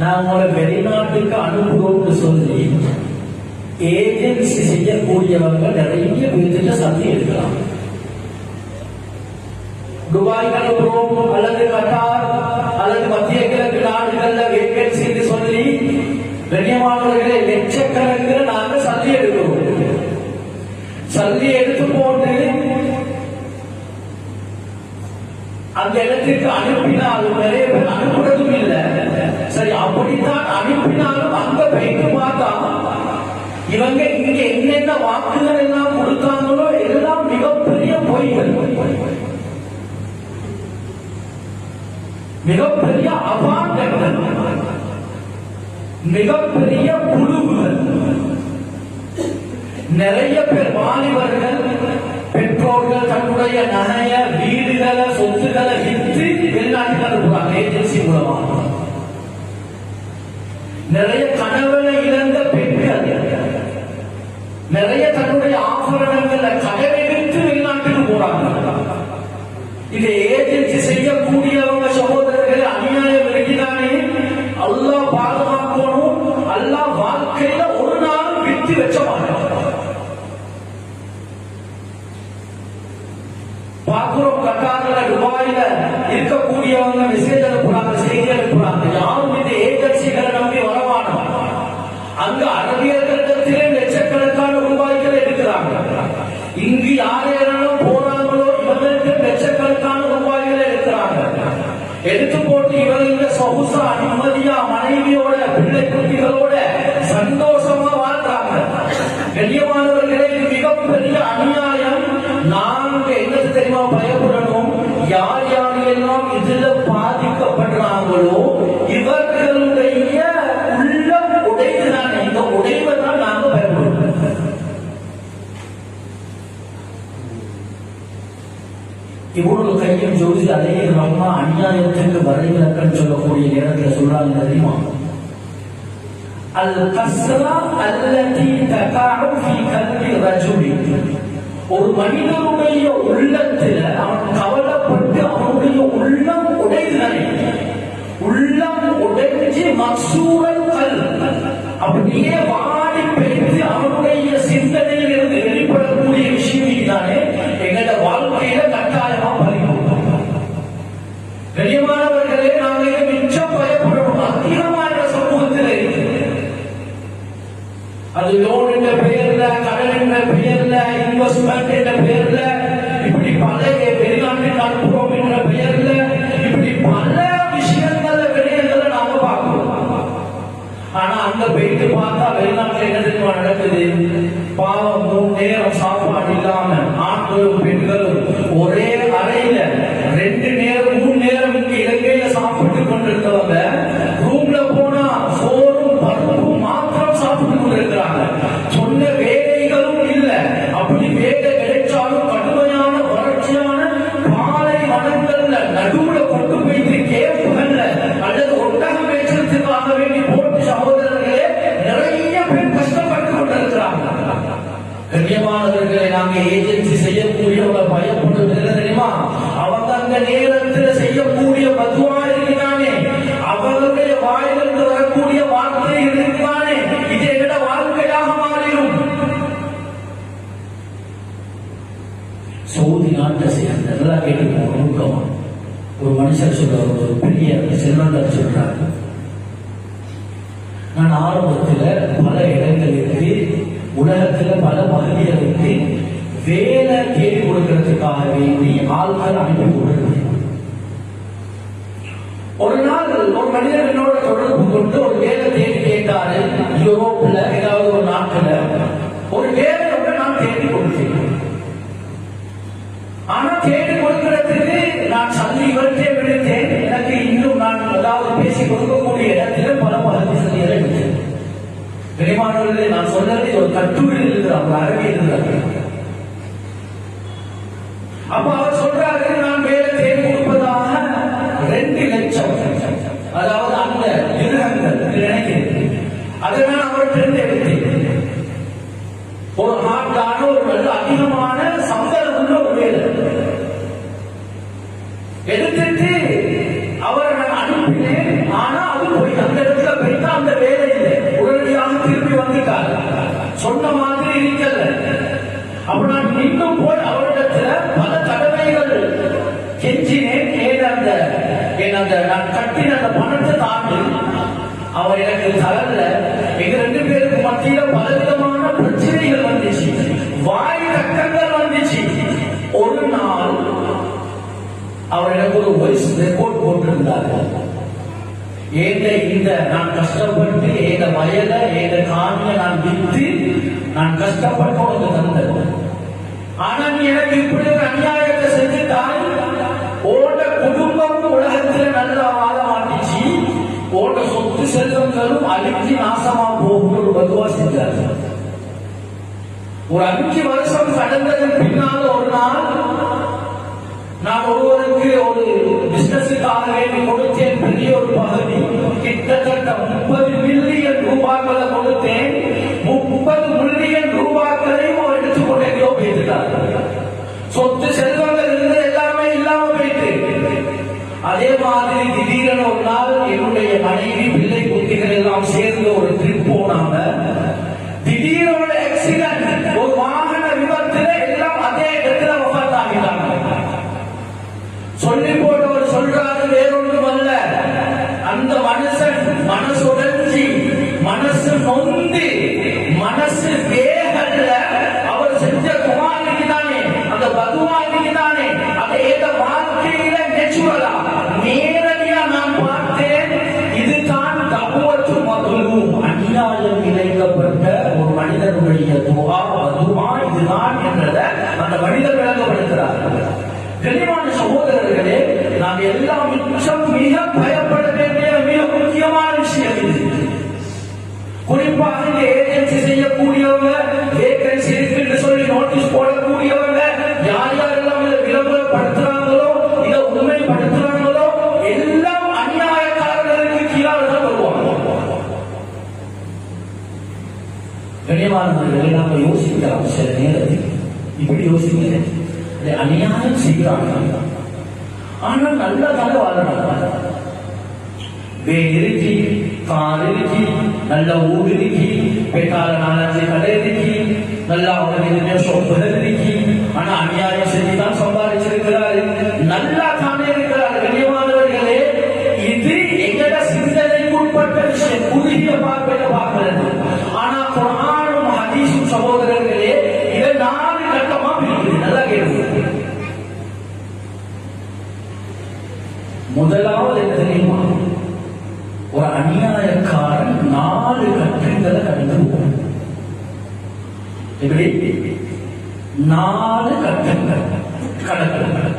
நான் உங்களை வெளிநாட்டுக்கு அனுப்புறோம்னு சொல்லி ஏஜென்சி செய்யக்கூடியவங்க நிறைய பேர்கிட்ட சந்தி எடுக்கலாம். துபாய் அனுப்புறோம் அல்லது கட்டார் அல்லது மத்திய கிழக்கு நாடுகள்ல வேகன்சி சொல்லி கண்ணியமானவர்களே லட்சக்கணக்கில் நாங்க சந்தி எடுக்கிறோம். சந்தி எடுத்து போட்டு அந்த இடத்துக்கு அனுப்பினால் நிறைய பேர் அனுப்புறதும் இல்லை. சரி அப்படித்தான் அனுப்பினாலும் அங்க போயிட்டு பார்த்தா இவங்க இங்க என்னென்ன வாக்குகள் எல்லாம் கொடுத்தாங்களோ எல்லாம் மிகப்பெரிய பொய்கள். மிகப்பெரிய அபாண்டங்கள். மிகப்பெரிய குழுவுகள். நிறைய பேர் வாலிபர்கள் பெற்றோர்கள் தன்னுடைய நகைய வீடுகளை சொத்துக்களை விற்று வெளிநாட்டுக்கு அனுப்புறாங்க ஏஜென்சி மூலமாக நிறைய கணவனை இழந்த பெண்கள். நிறைய தன்னுடைய ஆபரணங்களை கடனெடுத்து வெளிநாட்டுக்கு போறாங்க. இது எடுத்து போட்டு சொகுசா நிம்மதியா மனைவியோட பிள்ளை குட்டிகளோட சந்தோஷம் ஜோதி அதே ரம்மா அநியாயத்துக்கு வரைவிலக்கன் சொல்லக்கூடிய நேரத்தில் சொல்றாங்க தெரியுமா அல் கஸ்ரா அல்லதி தகாஉ ஃபீ கல்பி ரஜுலி ஒரு மனிதனுடைய உள்ளத்தில் அவன் கவலைப்பட்டு அவனுடைய உள்ளம் உடைந்தனை உள்ளம் உடைஞ்சு மக்சூரல் கல் அப்படியே வாடி அங்க போயிட்டு பார்த்தா வெளிநாட்டுல என்ன தெரியுமா நடக்குது? பாவம் மூணு நேரம் சாப்பாடு இல்லாம ஆண்களும் பெண்களும் ஒரே அறையில நாங்க ஏஜென்சி செய்யக்கூடியவங்க பயப்படும் என்ன தெரியுமா? அவங்க அந்த நேரத்தில் செய்யக்கூடிய மதுவா இருக்கிறானே அவர்களுடைய வாயிலிருந்து வரக்கூடிய வார்த்தை இருக்கிறானே இது எங்கட வாழ்க்கையாக மாறிடும். சவுதி நாட்டை சேர்ந்த நல்லா கேட்டு நுணுக்கமா. ஒரு மனுஷர் சொல்றாரு ஒரு பெரிய செல்வந்தர் சொல்றாரு. நான் ஆரம்பத்துல பல இடங்களுக்கு உலகத்துல பல பகுதிகளுக்கு வேலை தேடி கொடுக்கிறதுக்காக வேண்டி ஆள்கள் அனுப்பி கொடுக்கிறேன் ஒரு நாள் ஒரு மனிதர் என்னோட தொடர்பு கொண்டு ஒரு வேலை தேடி கேட்டாரு யூரோப்ல ஏதாவது ஒரு நாட்டுல ஒரு வேலை ஒன்று நான் தேடி கொடுத்தேன். ஆனா தேடி கொடுக்கிறதுக்கு நான் சந்தி இவர்கிட்டே விடுத்தேன் எனக்கு இன்னும் நான் அதாவது பேசி கொடுக்கக்கூடிய இடத்துல பல பல சந்திகளை விட்டேன் பெருமானவர்களே நான் சொன்னது ஒரு கட்டுரை எழுதுறாங்க அரபி இருக்கிறார்கள். அப்ப அவர் சொல்றாரு நான் வேலை கொடுப்பதாக ரெண்டு லட்சம். அதாவது அந்த நினைக்கிறேன். அதை நான் அவர்கிட்ட எடுத்தேன் ஒரு நாட்டான ஒரு நல்ல அதிகமான சம்பளம் உள்ள ஒரு வேலை. எடுத்துட்டு அவர் நான் அனுப்பினேன் ஆனா அது போய் அந்த இடத்துல போயிட்டு அந்த வேலை இல்லை. உடனடியாக திரும்பி வந்துட்டார். சொன்ன மாதிரி இருக்கல. அப்ப நான் இன்னும் போய் அவர் கெஞ்சினேன் ஏன் அந்த என் அந்த நான் கட்டின அந்த பணத்தை தாண்டி அவர் எனக்கு தரல. எங்க ரெண்டு பேருக்கு மத்தியில பலவிதமான பிரச்சனைகள் வந்துச்சு. வாய் தக்கங்கள் வந்துச்சு. ஒரு நாள் அவர் எனக்கு ஒரு வாய்ஸ் ரெக்கார்ட் போட்டிருந்தார். ஏந்த இந்த நான் கஷ்டப்பட்டு ஏத வயல ஏத காணிய நான் வித்து நான் கஷ்டப்பட்டு உனக்கு தந்தேன். ஆனா நீ எனக்கு இப்படி ஒரு அநியாயத்தை செஞ்சுட்டாய் ஓட குடும்பம் உலகத்துல நல்லா வாழ மாட்டிச்சு ஓட சொத்து செல்வங்களும் அழிஞ்சு நாசமா போகும் ஒரு பதுவா செஞ்சார். ஒரு அஞ்சு வருஷம் கடந்ததன் பின்னால் ஒரு நாள் நான் ஒருவருக்கு ஒரு பிசினஸுக்காக வேண்டி கொடுத்தேன். பெரிய ஒரு பகுதி. கிட்டத்தட்ட முப்பது மில்லியன் ரூபாய்களை கொடுத்தேன். நாம மனிதர் விளங்கப்படுத்துகிறார் கனிவான சகோதரர்களே நாம் எல்லாம் மிச்சம் மிக பயப்பட வேண்டிய மிக முக்கியமான விஷயம் இது. குறிப்பாக இந்த ஏஜென்சி செய்யக்கூடியவங்க அநியாயம் செய்கிறார்கள். ஆனால் நல்ல தலை வாழறாங்க வேன் கார் இருக்கு நல்ல ஊர் இருக்கு பெட்டால நாலஞ்சு கடை இருக்கு நல்லா அவனுக்கு சொப்பல் இருக்கு ஆனா அநியாயம் முதலாவது என்ன தெரியுமா? ஒரு அநியாயக்காரன் நாலு கட்டங்களை கடந்து எப்படி? நாலு கட்டங்கள் கடக்கணும்